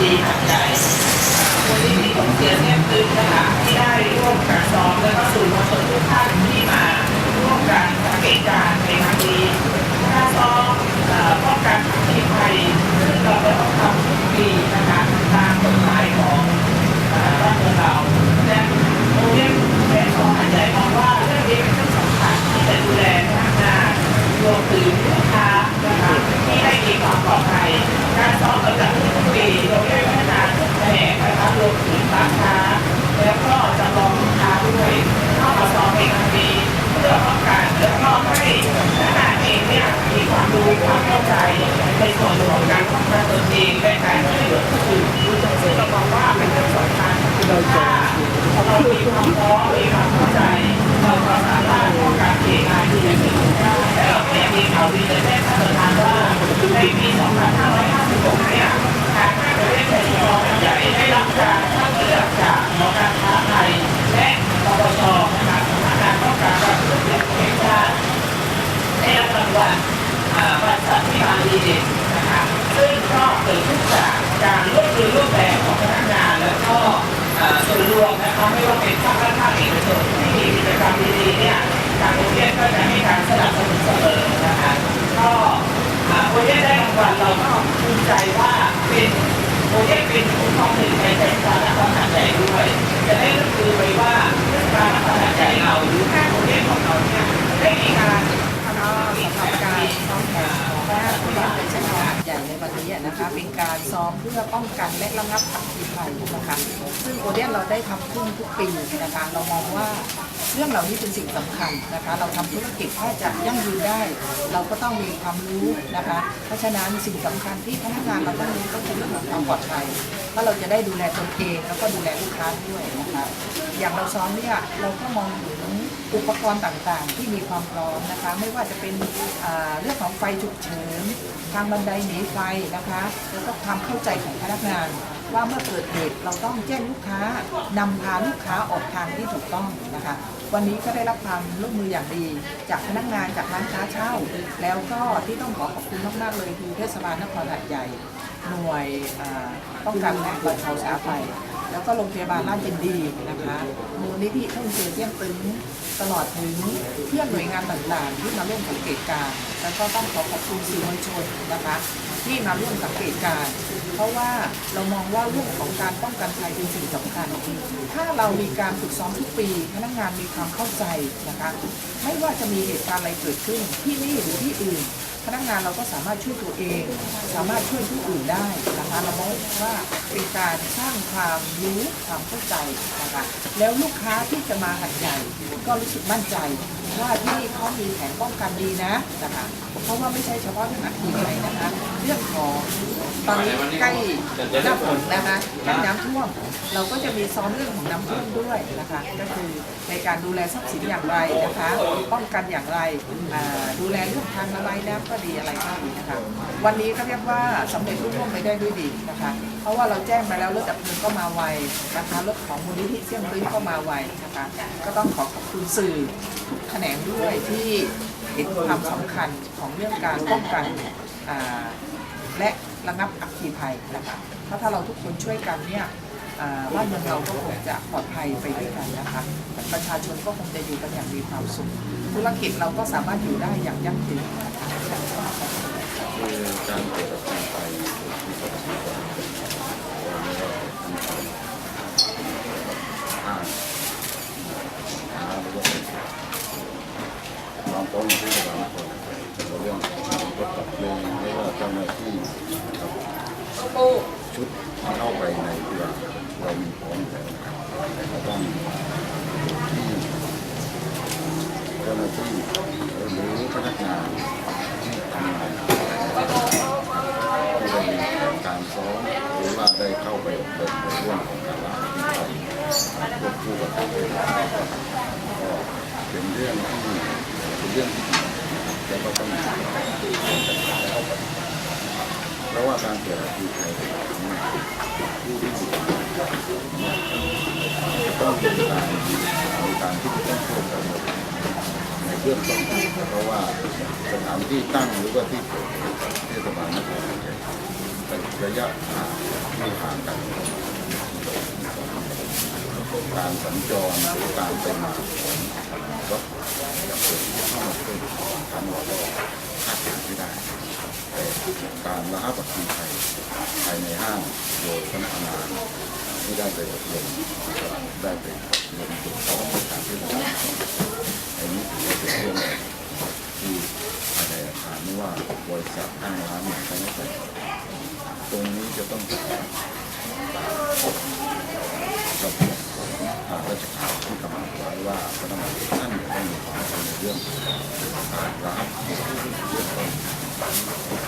จีหัดใหญ่มูลนิธิของเสียเนี่ยตึงนะคะที่ได้ร่วมกันซ้อมแล้วก็สื่อมวลชนทุกท่านที่มาร่วมกันสังเกตการณ์ในครั้งนี้การซ้อมป้องกันอัคคีภัยซึ่งเราจะต้องทำทุกปีนะคะตามกฎหมายของเอ่อบ้านเราและโรงเรียนแม่ของหัดใหญ่มองว่าเรื่องนี้เป็นเรื่องสำคัญที่จะดูแลพนักงารวมถึง เพื่อป้องกันและก็ให้พนักงานเองเนี่ยมีความรู้ความเข้าใจในส่วนของการป้องกันตนเองและการช่วยเหลือผู้อื่นซึ่งเรามองว่าเป็นเรื่องสำคัญถ้าเรามีความพร้อมมีความเข้าใจเราก็สามารถป้องกันเหตุการณ์ที่จะเกิดขึ้นได้และเราก็ยังมีข่าวดีจะแจ้งท่านประธานว่าในปี 2556 เนี่ยทางห้างประเทศไทยยใหญ่ได้รับการคัดเลือกจากหอการค้าไทยและปปชนะคะสำนักงานป้องกันการทุจริตแห่งชาติ ได้รับรางวัลอ่าบริษัทที่มาดีเด่นนะคะซึ่งก็เกิดขึ้นจากการร่วมมือร่วมแรงของพนักงานแล้วก็อ่าส่วนรวมนะคะไม่ว่า เป็นภาครัฐภาคเอกชนที่มีกิจกรรมดีๆเนี่ยทางโรงเรียนก็จะให้การสนับสนุนเสมอนะคะก็โรงเรียนได้รางวัลเราก็ภูมิใจว่าเป็นโรงเรียนเป็นผู้ของหนึ่งในเทศกาลนครหาดใหญ่ด้วย จะได้รู้คือไปว่าเทศกาลนครหาดใหญ่เราหรือห้างโรงเรียนของเราเนี่ยได้มีการก็สำหรับการซ้อมแผนของคณะผู้บริหารชนหาดใหญ่ในวันนี้นะคะเป็นการซ้อมเพื่อป้องกันและระงับอัคคีภัยนะคะซึ่งโอเดียนเราได้ทำขึ้นทุกปีนะคะเรามองว่า เรื่องเหล่านี้เป็นสิ่งสำคัญนะคะ เราทำธุรกิจถ้าจะยั่งยืนได้ เราก็ต้องมีความรู้นะคะ เพราะฉะนั้นสิ่งสำคัญที่พนักงานเราต้องรู้ก็คือเรื่องของความปลอดภัยว่าเราจะได้ดูแลตนเองแล้วก็ดูแลลูกค้าด้วยนะคะอย่างเราซ้อมเนี่ยเราก็มองถึงอุปกรณ์ต่างๆ ที่มีความพร้อมนะคะ ไม่ว่าจะเป็นเรื่องของไฟฉุกเฉินทางบันไดหนีไฟนะคะแล้วก็ความเข้าใจของพนักงานว่าเมื่อเกิดเหตุเราต้องแจ้งลูกค้านำพาลูกค้าออกทางที่ถูกต้องนะคะวันนี้ก็ได้รับความร่วมมืออย่างดี จากพนักงานจากร้านค้าเช่า แล้วก็ที่ต้องขอขอบคุณมากๆเลยคือเทศบาลนครหาดใหญ่ หน่วยป้องกันและบรรเทาสาธารณภัยแล้วก็โรงพยาบาลราชยินดีนะคะมูลนิธิทุ่งเสียเจียงตึงตลอดถึงเพื่อนหน่วยงานต่างๆ ที่มาร่วมสังเกตการ แล้วก็ต้องขอขอบคุณสื่อมวลชนนะคะ ที่มาร่วมสังเกตการเพราะว่าเรามองว่าเรื่องของการป้องกันภัยเป็นสิ่งสำคัญ ถ้าเรามีการฝึกซ้อมทุกปี พนักงานมีความเข้าใจนะคะไม่ว่าจะมีเหตุการณ์อะไรเกิดขึ้นที่นี่หรือที่อื่น พนักงานเราก็สามารถช่วยตัวเอง สามารถช่วยผู้อื่นได้นะคะเรามองว่าเป็นการสร้างความรู้ความเข้าใจนะคะแล้วลูกค้าที่จะมาหัดใหญ่ก็รู้สึกมั่นใจ ว่าที่นี่เขามีแผนป้องกันดีนะนะคะ เพราะว่าไม่ใช่เฉพาะเรื่องอัคคีภัยนะคะ เรื่องของตอนนี้ใกล้หน้าฝนนะคะใกล้น้ำท่วม เราก็จะมีซ้อมเรื่องของน้ำท่วมด้วยนะคะ ก็คือในการดูแลทรัพย์สินอย่างไรนะคะ ป้องกันอย่างไรดูแลเรื่องทางระบายน้ำก็ดีอะไรก็ดีนะคะ วันนี้ก็เรียกว่าสำเร็จรุ่ร่วงไปได้ด้วยดีนะคะ เพราะว่าเราแจ้งไปแล้วรถดับเพลิงก็มาไวนะคะรถของมูลนิธิเสี่ยงตื้นก็มาไวนะคะ ก็ต้องขอขอบคุณสื่อทุกแขนงด้วยที่ เห็นความสำคัญของเรื่องการป้องกันและระงับอัคคีภัยนะคะเพราะถ้าเราทุกคนช่วยกันเนี่ยว่าบ้านเมืองเราก็คงจะปลอดภัยไปด้วยกันนะคะ ประชาชนก็คงจะอยู่กันอย่างมีความสุข ธุรกิจเราก็สามารถอยู่ได้อย่างยั่งยืนนะคะ คือการเกิดอัคคีภัยมีสองที่ก่อนแล้วก็มีการอ่านหาหรือว่าเป็น ต้อมของที่เราคนเราเรื่องรถดับเพลิงไม่ว่าเจ้าหน้าที่นะครับชุดเข้าไปในเรือเรามีพร้อมแล้วแต่ก็ต้องที่เจ้าหน้าที่หรือพนักงานที่ทำงานที่ได้มีการซ้อมหรือว่าได้เข้าไปเป็นเรื่องของการลาที่ไปควบคู่กับการเวลาก็ เป็นเรื่องที่เป็นเรื่องที่ดีแล้วก็ต้องมีการแล้วเพราะว่าการเกิดอัคคีภัยผู้ที่อยู่ต้องมีการมีการที่จะต้องช่วยกันในเบื้องต้นเพราะว่าสถานที่ตั้งหรือว่าที่เกิดเหตุเทศบาลนครหัดใหญ่เป็นระยะห่างที่ห่างกันการสัญจรหรือการไปมาของ รถจะเกิดเข้ามาเป็นการหลอกล่อคาดการณ์ไม่ได้แต่การระหับประกันภัยภายในห้างโดยพนักงานที่ได้ไปอบรมได้ไปลงจุดสองในการที่เราอันนี้ถือว่าเป็นเรื่องที่ภายในอาคารไม่ว่าบริษัทห้างร้านไหนใครไม่ไปตรงนี้จะต้องตามระเบียบ ราชการที่กำหนดไว้ว่าพนักงานท่านจะต้องมีความรู้ในเรื่องการรับเรื่องต้น